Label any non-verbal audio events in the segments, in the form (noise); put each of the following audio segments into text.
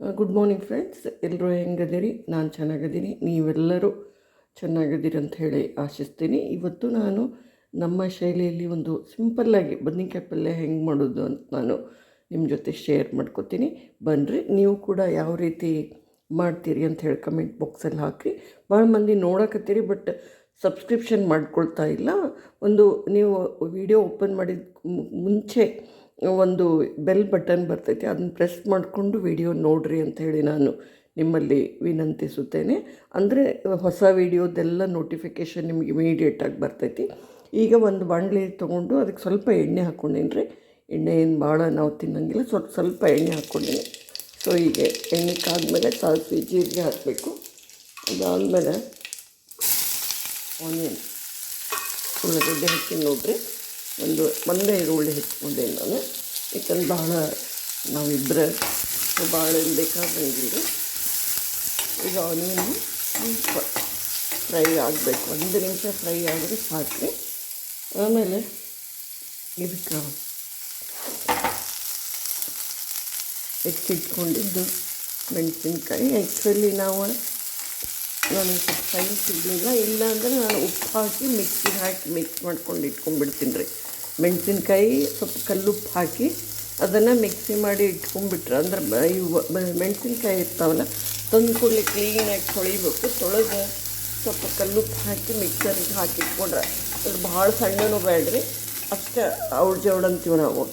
Good morning friends ಎಲ್ಲರೂ ಹೆಂಗದಿರಿ? ನಾನು ಚೆನ್ನಾಗಿದ್ದೀನಿ ನೀವೆಲ್ಲರೂ ಚೆನ್ನಾಗಿದ್ದೀರಿ ಅಂತ ಹೇಳಿ ಆಶಿಸ್ತೀನಿ. ಇವತ್ತು ನಾನು ನಮ್ಮ ಶೈಲಿಯಲ್ಲಿ ಒಂದು ಸಿಂಪಲ್ಲಾಗಿ ಬದನೆಕಾಯಿ ಪಲ್ಯ ಹೆಂಗೆ ಮಾಡೋದು ಅಂತ ನಾನು ನಿಮ್ಮ ಜೊತೆ ಶೇರ್ ಮಾಡ್ಕೋತೀನಿ. ಬನ್ನಿರಿ ನೀವು ಕೂಡ ಯಾವ ರೀತಿ ಮಾಡ್ತೀರಿ ಅಂತ ಹೇಳಿ ಕಮೆಂಟ್ ಬಾಕ್ಸಲ್ಲಿ ಹಾಕಿ ಭಾಳ ಮಂದಿ ನೋಡಕತ್ತೀರಿ ಬಟ್ ಸಬ್ಸ್ಕ್ರಿಪ್ಷನ್ ಮಾಡ್ಕೊಳ್ತಾ ಇಲ್ಲ. ಒಂದು ನೀವು ವಿಡಿಯೋ ಓಪನ್ ಮಾಡಿದ ಮುಂಚೆ ಒಂದು ಬೆಲ್ ಬಟನ್ ಬರ್ತೈತಿ, ಅದನ್ನ ಪ್ರೆಸ್ ಮಾಡಿಕೊಂಡು ವಿಡಿಯೋ ನೋಡಿರಿ ಅಂತ ಹೇಳಿ ನಾನು ನಿಮ್ಮಲ್ಲಿ ವಿನಂತಿಸುತ್ತೇನೆ. ಅಂದರೆ ಹೊಸ ವಿಡಿಯೋದೆಲ್ಲ ನೋಟಿಫಿಕೇಷನ್ ನಿಮಗೆ ಇಮಿಡಿಯೇಟಾಗಿ ಬರ್ತೈತಿ. ಈಗ ಒಂದು ಬಾಣಲೆ ತೊಗೊಂಡು ಅದಕ್ಕೆ ಸ್ವಲ್ಪ ಎಣ್ಣೆ ಹಾಕ್ಕೊಂಡೇನ್ರಿ ಎಣ್ಣೆ ಏನು ಭಾಳ ನಾವು ತಿನ್ನಂಗಿಲ್ಲ, ಸ್ವಲ್ಪ ಸ್ವಲ್ಪ ಎಣ್ಣೆ ಹಾಕ್ಕೊಂಡೇನೆ ಸೊ ಹೀಗೆ ಎಣ್ಣೆ ಕಾದ್ಮೇಲೆ ಸಾಸಿವೆ, ಜೀರಿಗೆ ಹಾಕಬೇಕು. ಅದಾದಮೇಲೆ ಆನಿಯನ್ ಉಳ್ಳಾಗಡ್ಡೆ ಹಾಕಿ ನೋಡ್ರಿ. ಒಂದು ಒಂದೇ ಈರುಳ್ಳಿ ಹೆಚ್ಚಿಕೊಂಡೆ ನಾನು. ಯಾಕಂದ್ರೆ ಭಾಳ ನಾವಿಬ್ಬರ ಭಾಳ ಏನು ಈಗ ಆನಿಯನ್ ಫ್ರೈ ಆಗಬೇಕು. ಒಂದು ನಿಮಿಷ ಫ್ರೈ ಆದರೆ ಸಾಕು. ಆಮೇಲೆ ಇದಕ್ಕೆ ಹೆಚ್ಚಿಟ್ಕೊಂಡಿದ್ದು ಮೆಣಸಿನ್ಕಾಯಿ. ಆ್ಯಕ್ಚುಲಿ ನಾವು ನನಗೆ ಸ್ವಲ್ಪ ಸಿಗಲಿಲ್ಲ ಇಲ್ಲ ಅಂದರೆ ನಾನು ಉಪ್ಪು ಹಾಕಿ ಮಿಕ್ಸಿಗೆ ಹಾಕಿ ಮಿಕ್ಸ್ ಮಾಡ್ಕೊಂಡು ಇಟ್ಕೊಂಡ್ಬಿಡ್ತೀನಿ ರೀ. ಮೆಣಸಿನ್ಕಾಯಿ ಸ್ವಲ್ಪ ಕಲ್ಲುಪ್ಪು ಹಾಕಿ ಅದನ್ನು ಮಿಕ್ಸಿ ಮಾಡಿ ಇಟ್ಕೊಂಡ್ಬಿಟ್ರೆ, ಅಂದ್ರೆ ಇವು ಮೆಣಸಿನ್ಕಾಯಿ ಇರ್ತಾವಲ್ಲ, ತಂದು ಕೂಡಲೇ ಕ್ಲೀನಾಗಿ ತೊಳಿಬೇಕು. ತೊಳೆದು ಸ್ವಲ್ಪ ಕಲ್ಲುಪ್ಪು ಹಾಕಿ ಮಿಕ್ಸರ್ಗೆ ಹಾಕಿ ಇಟ್ಕೊಂಡ್ರೆ, ಅದು ಭಾಳ ಸಣ್ಣನೂ ಬೇಡ್ರಿ. ಅಷ್ಟೇ ಅವ್ಳು ಜವಳ ಅಂತೀವಿ ನಾವು.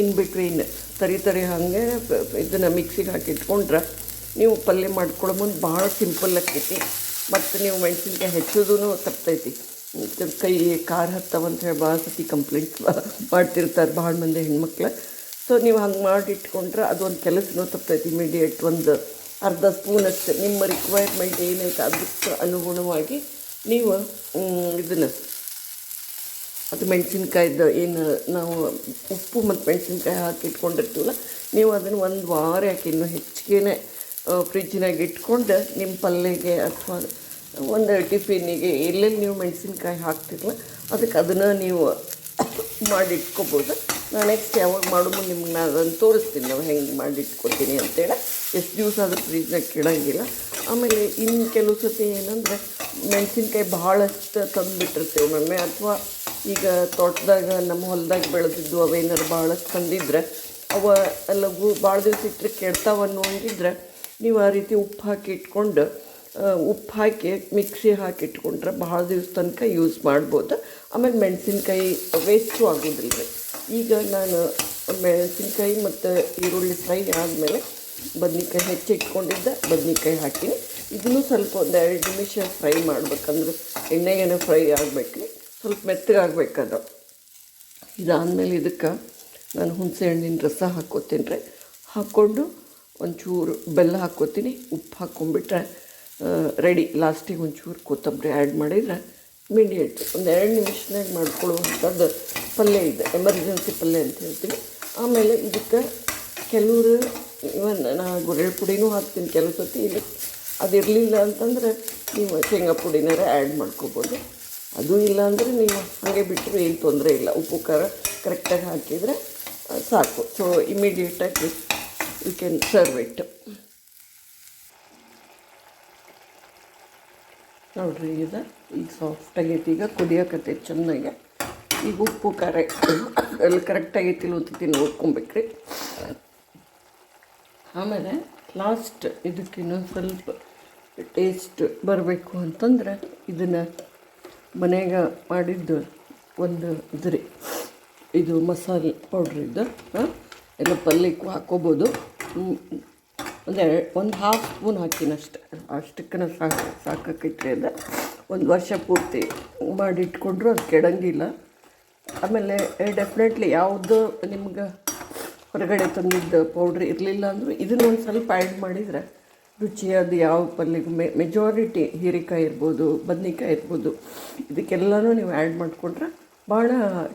ಇನ್ ಬಿಟ್ವೀನ್ ತರಿ ತರಿ ಹಾಗೆ ಇದನ್ನು ಮಿಕ್ಸಿಗೆ ಹಾಕಿ ಇಟ್ಕೊಂಡ್ರೆ, ನೀವು ಪಲ್ಯ ಮಾಡ್ಕೊಳ್ಳೋ ಮುಂದೆ ಭಾಳ ಸಿಂಪಲ್ ಆಕೈತಿ. ಮತ್ತು ನೀವು ಮೆಣಸಿನ್ಕಾಯಿ ಹೆಚ್ಚೋದೂ ತಪ್ತೈತಿ. ಕೈ ಖಾರ ಹತ್ತವಂತ ಹೇಳಿ ಭಾಳ ಸತಿ ಕಂಪ್ಲೇಂಟ್ ಮಾಡ್ತಿರ್ತಾರೆ ಭಾಳ ಮಂದಿ ಹೆಣ್ಮಕ್ಳು. ಸೊ ನೀವು ಹಂಗೆ ಮಾಡಿ ಇಟ್ಕೊಂಡ್ರೆ ಅದೊಂದು ಕೆಲಸನೂ ತಪ್ತೈತಿ ಇಮಿಡಿಯೇಟ್ ಒಂದು ಅರ್ಧ ಸ್ಪೂನ್ ಸ್ಪೂನಷ್ಟು ನಿಮ್ಮ ರಿಕ್ವೈರ್ಮೆಂಟ್ ಏನೈತೆ ಅದಕ್ಕೆ ಅನುಗುಣವಾಗಿ ನೀವು ಇದನ್ನು ಅದು ಮೆಣಸಿನ್ಕಾಯ್ದು ಏನು ನಾವು ಉಪ್ಪು ಮತ್ತು ಮೆಣಸಿನ್ಕಾಯಿ ಹಾಕಿ ಇಟ್ಕೊಂಡಿರ್ತೀವಲ್ಲ ನೀವು ಅದನ್ನು ಒಂದು ವಾರ ಯಾಕೆ ಇನ್ನೂ ಹೆಚ್ಚಿಗೆ ಫ್ರಿಜ್ನಾಗ ಇಟ್ಕೊಂಡು ನಿಮ್ಮ ಪಲ್ಯಗೆ ಅಥವಾ ಒಂದು ಟಿಫಿನಿಗೆ ಎಲ್ಲೆಲ್ಲಿ ನೀವು ಮೆಣಸಿನ್ಕಾಯಿ ಹಾಕ್ತಿರಲ್ಲ ಅದಕ್ಕೆ ಅದನ್ನು ನೀವು (coughs) ಮಾಡಿ ಇಟ್ಕೊಬೋದು ನಾನು ನೆಕ್ಸ್ಟ್ ಯಾವಾಗ ಮಾಡೋದು ನಿಮ್ಗೆ ನಾನು ಅದನ್ನು ತೋರಿಸ್ತೀನಿ, ನಾವು ಹೆಂಗೆ ಮಾಡಿ ಇಟ್ಕೊತೀನಿ ಅಂತೇಳಿ. ಎಷ್ಟು ದಿವಸ ಆದರೂ ಫ್ರಿಜ್ನಾಗ ಕೆಡಂಗಿಲ್ಲ ಆಮೇಲೆ ಇನ್ನು ಕೆಲವು ಸತಿ ಏನಂದರೆ ಮೆಣಸಿನ್ಕಾಯಿ ಭಾಳಷ್ಟು ತಂದುಬಿಟ್ಟಿರ್ತೀವಿ ಒಮ್ಮೊಮ್ಮೆ ಅಥವಾ ಈಗ ತೋಟದಾಗ, ನಮ್ಮ ಹೊಲದಾಗ ಬೆಳೆದಿದ್ದು ಅವೇನಾರು ಭಾಳಷ್ಟು ತಂದಿದ್ರೆ, ಅವ ಲಘು ಭಾಳ ದಿವಸ ಇಟ್ಟರೆ ಕೆಡ್ತಾವ ಅನ್ನೋಂಗಿದ್ರೆ ನೀವು ಆ ರೀತಿ ಉಪ್ಪು ಹಾಕಿ ಇಟ್ಕೊಂಡು ಉಪ್ಪು ಹಾಕಿ, ಮಿಕ್ಸಿ ಹಾಕಿ ಇಟ್ಕೊಂಡ್ರೆ ಭಾಳ ದಿವಸ ತನಕ ಯೂಸ್ ಮಾಡ್ಬೋದು. ಆಮೇಲೆ ಮೆಣಸಿನ್ಕಾಯಿ ವೇಸ್ಟು ಆಗೋದಿಲ್ಲ ರೀ. ಈಗ ನಾನು ಮೆಣಸಿನ್ಕಾಯಿ ಮತ್ತು ಈರುಳ್ಳಿ ಫ್ರೈ ಆದಮೇಲೆ ಬದ್ನಿಕಾಯಿ ಹೆಚ್ಚಿಟ್ಕೊಂಡಿದ್ದೆ ಬದ್ನಿಕಾಯಿ ಹಾಕಿನಿ. ಇದನ್ನು ಸ್ವಲ್ಪ ಒಂದು ಎರಡು ನಿಮಿಷ ಫ್ರೈ ಮಾಡ್ಬೇಕಂದ್ರೆ ಎಣ್ಣೆಗೇನೆ ಫ್ರೈ ಆಗಬೇಕು ಸ್ವಲ್ಪ ಮೆತ್ತಗಾಗಬೇಕದು ಇದಾದಮೇಲೆ ಇದಕ್ಕೆ ನಾನು ಹುಣಸೆ ಹಣ್ಣಿನ ರಸ ಹಾಕ್ಕೋತೀನಿ ರೀ. ಹಾಕ್ಕೊಂಡು ಒಂಚೂರು ಬೆಲ್ಲ ಹಾಕ್ಕೋತೀನಿ, ಉಪ್ಪು ಹಾಕ್ಕೊಂಬಿಟ್ರೆ ರೆಡಿ ಲಾಸ್ಟಿಗೆ ಒಂಚೂರು ಕೊತ್ತಂಬರಿ ಆ್ಯಡ್ ಮಾಡಿದರೆ ಇಮಿಡಿಯೇಟ್ ಒಂದು ಎರಡು ನಿಮಿಷನಾಗ ಮಾಡ್ಕೊಳ್ಳುವಂಥದ್ದು ಪಲ್ಯ ಇದೆ ಎಮರ್ಜೆನ್ಸಿ ಪಲ್ಯ ಅಂತ ಹೇಳ್ತೀವಿ. ಆಮೇಲೆ ಇದಕ್ಕೆ ಕೆಲವರು, ಇವನ್ ನಾನು ಗುರಳ್ ಪುಡಿನೂ ಹಾಕ್ತೀನಿ ಕೆಲವು ಸತಿ ಇಲ್ಲಿ ಅದಿರಲಿಲ್ಲ ಅಂತಂದರೆ ನೀವು ಶೇಂಗಾ ಪುಡಿನಾರ ಆ್ಯಡ್ ಮಾಡ್ಕೋಬೋದು. ಅದು ಇಲ್ಲ ಅಂದರೆ ನೀವು ಹಾಗೆ ಬಿಟ್ಟರೆ ಏನು ತೊಂದರೆ ಇಲ್ಲ. ಉಪ್ಪು ಖಾರ ಕರೆಕ್ಟಾಗಿ ಹಾಕಿದರೆ ಸಾಕು. ಸೊ ಇಮಿಡಿಯೇಟಾಗಿ ಯು ಕ್ಯಾನ್ ಸರ್ವ್ ಇಟ್ ನೋಡಿರಿ ಈಗ ಈಗ ಸಾಫ್ಟ್ ಆಗೈತಿ ಈಗ ಕುದಿಯಕತ್ತೈತಿ, ಚೆನ್ನಾಗಿ. ಈಗ ಉಪ್ಪು, ಖಾರ, ಎಲ್ಲ ಕರೆಕ್ಟಾಗೈತಿ ಆಗೈತಿಲ್ಲ ಅಂತೈತಿ ನೋಡ್ಕೊಬೇಕ್ರಿ. ಆಮೇಲೆ ಲಾಸ್ಟ್ ಇದಕ್ಕೆ ಇನ್ನೊಂದು ಸ್ವಲ್ಪ ಟೇಸ್ಟ್ ಬರಬೇಕು ಅಂತಂದ್ರೆ ಇದನ್ನು ಮನೆಯಾಗ ಮಾಡಿದ್ದು ಒಂದು ಇದ್ರಿ ಇದು ಮಸಾಲೆ ಪೌಡ್ರ್ ಇದು, ಹಾಂ? ಎಲ್ಲ ಪಲ್ಯಕ್ಕೂ ಹಾಕ್ಕೋಬೋದು ಅಂದರೆ ಒಂದು ಹಾಫ್ ಸ್ಪೂನ್ ಹಾಕಿನ ಅಷ್ಟೇ. ಅಷ್ಟಕ್ಕನ ಸಾಕು, ಸಾಕಾಕೈತ್ರಿ ಅದು. ಒಂದು ವರ್ಷ ಪೂರ್ತಿ ಮಾಡಿಟ್ಕೊಂಡ್ರು ಅದು ಕೆಡಂಗಿಲ್ಲ. ಆಮೇಲೆ ಡೆಫಿನೆಟ್ಲಿ ಯಾವುದು ನಿಮ್ಗೆ ಹೊರಗಡೆ ತಂದಿದ್ದ ಪೌಡ್ರ್ ಇರಲಿಲ್ಲ ಅಂದರೂ ಇದನ್ನು ಒಂದು ಸ್ವಲ್ಪ ಆ್ಯಡ್ ಮಾಡಿದರೆ ರುಚಿಯಾದ ಯಾವ ಪಲ್ಯಗೂ ಮೆ ಮೆಜಾರಿಟಿ ಹೀರೆಕಾಯಿ ಇರ್ಬೋದು, ಬದ್ನೆಕಾಯಿ ಇರ್ಬೋದು, ಇದಕ್ಕೆಲ್ಲನೂ ನೀವು ಆ್ಯಡ್ ಮಾಡಿಕೊಂಡ್ರೆ ಭಾಳ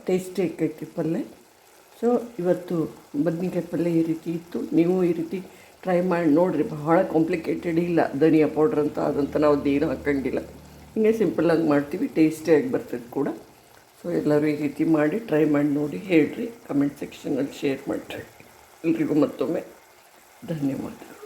ಟೇಸ್ಟಿ ಆಕೈತಿ ಪಲ್ಯ. ಸೊ, ಇವತ್ತು ಬದ್ನಿಕಾಯಿ ಪಲ್ಯ ಈ ರೀತಿ ಇತ್ತು. ನೀವು ಈ ರೀತಿ ಟ್ರೈ ಮಾಡಿ ನೋಡಿರಿ. ಬಹಳ ಕಾಂಪ್ಲಿಕೇಟೆಡ್ ಇಲ್ಲ ಧನಿಯಾ ಪೌಡ್ರ್ ಅಂತ, ಅದಂತ ನಾವು ಅದೇನು ಹಾಕೋಂಗಿಲ್ಲ. ಹಿಂಗೆ ಸಿಂಪಲ್ಲಾಗಿ ಮಾಡ್ತೀವಿ ಟೇಸ್ಟಿಯಾಗಿ ಬರ್ತದೆ ಕೂಡ. ಸೊ, ಎಲ್ಲರೂ ಈ ರೀತಿ ಮಾಡಿ ಟ್ರೈ ಮಾಡಿ ನೋಡಿ ಹೇಳಿರಿ. ಕಮೆಂಟ್ ಸೆಕ್ಷನಲ್ಲಿ ಶೇರ್ ಮಾಡಿರಿ. ಎಲ್ರಿಗೂ ಮತ್ತೊಮ್ಮೆ ಧನ್ಯವಾದ